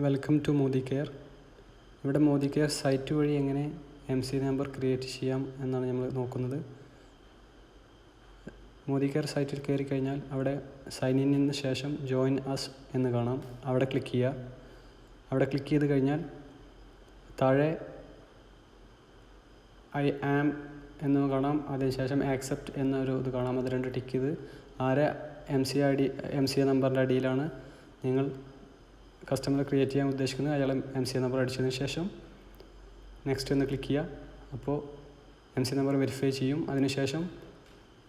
Welcome to Modi care ഇവിടെ Modi care site വഴി എങ്ങനെ എം സി നമ്പർ ക്രിയേറ്റ് ചെയ്യാം എന്നാണ് നമ്മൾ നോക്കുന്നത്. മോദി കെയർ സൈറ്റിൽ കയറി കഴിഞ്ഞാൽ അവിടെ സൈൻ ഇൻ ഇന്നിന് ശേഷം ജോയിൻ അസ് എന്ന് കാണാം. അവിടെ ക്ലിക്ക് ചെയ്യുക. അവിടെ ക്ലിക്ക് ചെയ്ത് കഴിഞ്ഞാൽ താഴെ ഐ ആം എന്ന് കാണാം. അതിനുശേഷം ആക്സെപ്റ്റ് എന്നൊരു ഇത് കാണാം. അത് രണ്ട് ടിക്ക് ചെയ്ത്. ആരെ M C I D M C നമ്പറിന്റെ അടിയിലാണ്. നിങ്ങൾ കസ്റ്റമർ ക്രിയേറ്റ് ചെയ്യാൻ ഉദ്ദേശിക്കുന്നത് അയാൾ എം സി നമ്പർ അടിച്ചതിന് ശേഷം നെക്സ്റ്റ് ഒന്ന് ക്ലിക്ക് ചെയ്യുക. അപ്പോൾ എം സി നമ്പർ വെരിഫൈ ചെയ്യും. അതിനുശേഷം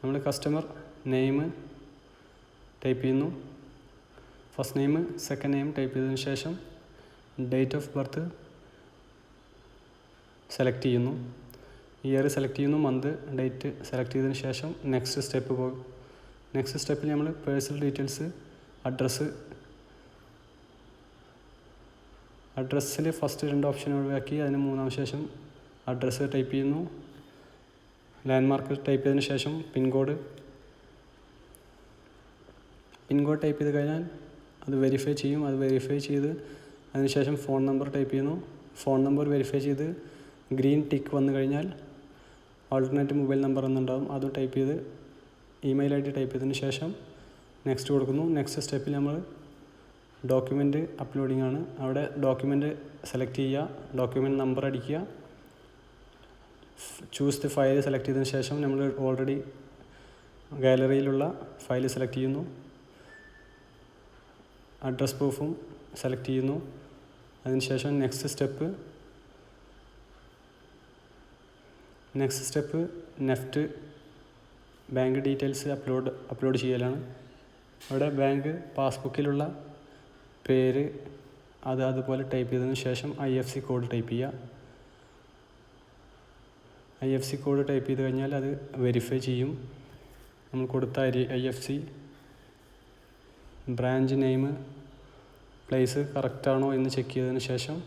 നമ്മൾ കസ്റ്റമർ നെയിം ടൈപ്പ് ചെയ്യുന്നു. First name second name type ചെയ്തതിന് ശേഷം ഡേറ്റ് ഓഫ് ബർത്ത് സെലക്ട് ചെയ്യുന്നു. ഇയർ സെലക്ട് ചെയ്യുന്നു. മന്ത് ഡേറ്റ് സെലക്ട് ചെയ്തതിന് ശേഷം നെക്സ്റ്റ് സ്റ്റെപ്പ് പോകും നെക്സ്റ്റ് സ്റ്റെപ്പിൽ നമ്മൾ പേഴ്സണൽ ഡീറ്റെയിൽസ് അഡ്രസ്സ് അഡ്രസ്സിൽ ഫസ്റ്റ് രണ്ട് ഓപ്ഷൻ ഒഴിവാക്കി അതിന് മൂന്നാം ശേഷം അഡ്രസ്സ് ടൈപ്പ് ചെയ്യുന്നു. ലാൻഡ്മാർക്ക് ടൈപ്പ് ചെയ്തതിന് ശേഷം പിൻകോഡ് പിൻകോഡ് ടൈപ്പ് ചെയ്ത് കഴിഞ്ഞാൽ അത് വെരിഫൈ ചെയ്യും. അത് വെരിഫൈ ചെയ്ത് അതിനുശേഷം ഫോൺ നമ്പർ ടൈപ്പ് ചെയ്യുന്നു. ഫോൺ നമ്പർ വെരിഫൈ ചെയ്ത് ഗ്രീൻ ടിക്ക് വന്നു കഴിഞ്ഞാൽ ആൾട്ടർനേറ്റ് മൊബൈൽ നമ്പർ എന്നുണ്ടാകും അത് ടൈപ്പ് ചെയ്ത് ഇമെയിൽ ഐ ഡി ടൈപ്പ് ചെയ്തതിന് ശേഷം നെക്സ്റ്റ് കൊടുക്കുന്നു. നെക്സ്റ്റ് സ്റ്റെപ്പിൽ നമ്മൾ ഡോക്യുമെന്റ് അപ്ലോഡിംഗ് ആണ്. അവിടെ ഡോക്യുമെന്റ് സെലക്ട് ചെയ്യുക ഡോക്യുമെന്റ് നമ്പർ അടിക്കുക. ചൂസ് ദി ഫയൽ സെലക്ട് ചെയ്തതിന് ശേഷം നമ്മൾ ഓൾറെഡി ഗാലറിയിലുള്ള ഫയൽ സെലക്ട് ചെയ്യുന്നു. അഡ്രസ് പ്രൂഫും സെലക്ട് ചെയ്യുന്നു. അതിനുശേഷം next step next step NEFT bank details upload upload ചെയ്യലാണ്. അവിടെ ബാങ്ക് പാസ്ബുക്കിലുള്ള പേര് അത് അതുപോലെ ടൈപ്പ് ചെയ്തതിന് ശേഷം I F C code type ചെയ്യുക. I F C code type ചെയ്ത് കഴിഞ്ഞാൽ അത് വെരിഫൈ ചെയ്യും. നമ്മൾ കൊടുത്ത I F C branch name place കറക്റ്റാണോ എന്ന് ചെക്ക് ചെയ്തതിന് ശേഷം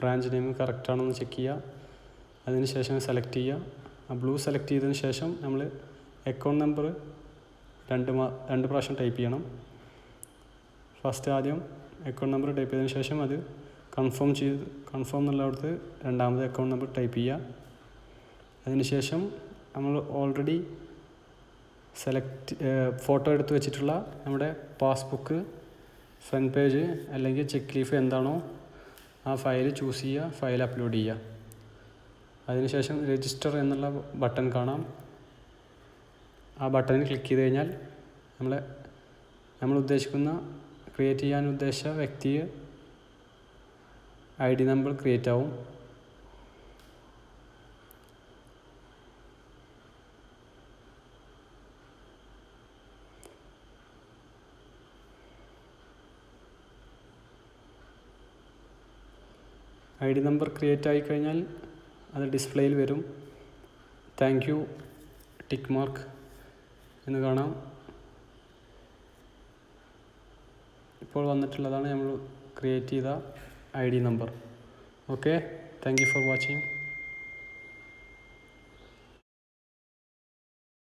ബ്രാഞ്ച് നെയിം കറക്റ്റാണോ എന്ന് ചെക്ക് ചെയ്യുക. അതിന് ശേഷം സെലക്ട് ചെയ്യുക. ആ ബ്ലൂ സെലക്ട് ചെയ്തതിന് ശേഷം നമ്മൾ അക്കൗണ്ട് നമ്പർ രണ്ട് മാ രണ്ട് പ്രാവശ്യം ടൈപ്പ് ചെയ്യണം. ഫസ്റ്റ് ആദ്യം അക്കൗണ്ട് നമ്പർ ടൈപ്പ് ചെയ്തതിന് ശേഷം അത് കൺഫേം ചെയ്ത് കൺഫേം എന്നുള്ളവർക്ക് രണ്ടാമത് അക്കൗണ്ട് നമ്പർ ടൈപ്പ് ചെയ്യുക. അതിനുശേഷം നമ്മൾ ഓൾറെഡി സെലക്ട് ഫോട്ടോ എടുത്ത് വെച്ചിട്ടുള്ള നമ്മുടെ പാസ്ബുക്ക് ഫ്രണ്ട് പേജ് അല്ലെങ്കിൽ ചെക്ക് ലീഫ് എന്താണോ ആ ഫയൽ ചൂസ് ചെയ്യുക ഫയൽ അപ്ലോഡ് ചെയ്യുക. അതിനുശേഷം രജിസ്റ്റർ എന്നുള്ള ബട്ടൺ കാണാം. ആ ബട്ടണിൽ ക്ലിക്ക് ചെയ്ത് കഴിഞ്ഞാൽ നമ്മൾ നമ്മൾ ഉദ്ദേശിക്കുന്ന ക്രിയേറ്റ് ചെയ്യാൻ ഉദ്ദേശിച്ച വ്യക്തി ഐ ഡി നമ്പർ ക്രിയേറ്റ് ആവും. ഐ ഡി നമ്പർ ക്രിയേറ്റ് ആയി കഴിഞ്ഞാൽ അത് ഡിസ്പ്ലേയിൽ വരും. താങ്ക് യു ടിക്ക് മാർക്ക് എന്ന് കാണാം. ഇപ്പോൾ വന്നിട്ടുള്ളതാണ് നമ്മൾ ക്രിയേറ്റ് ചെയ്ത I D number okay thank you for watching